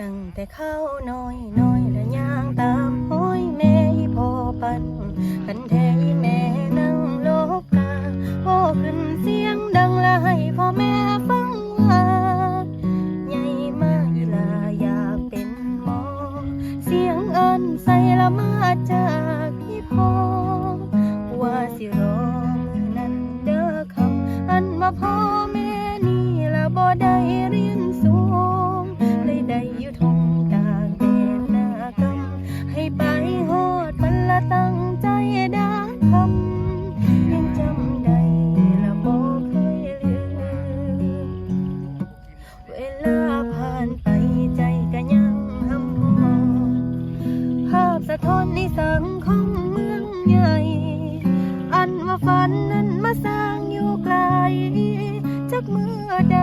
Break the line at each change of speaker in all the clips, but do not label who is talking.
ตั้งแต่เข้าน้อยน้อยและย่างตามห้อยแม่พอปันคันแท้แม่นั่งโลกกาโอ้ขึ้นเสียงดังและให้พ่อแม่ฟังว่าใหญ่มาอีลาอยากเป็นหมอ เสียงเอินใส่ละมาจากพี่พ่อว่าสิรอนั้นเด้อคำอันมาพ่อแม่นี่ละบ่ได้รีะท้อนในสังคมเมืองใหญ่ อันว่าฝันนั้นมาสร้างอยู่ไกลจากเมื่อใด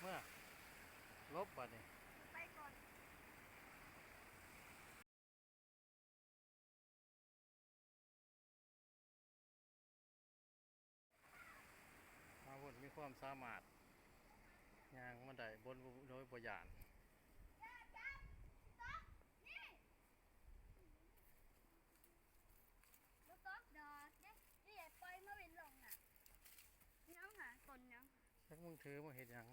เมื่อ ลบบัดนี้มาวนมีความสามารถย่างมาได้บนโดยบ่ยาน
ลูกก๊อกดอกเด้นี่ไอ้ปล่อยมาเป็นลงน่ะยังหาคนยัง
จักมึงถือมาเห็นยัง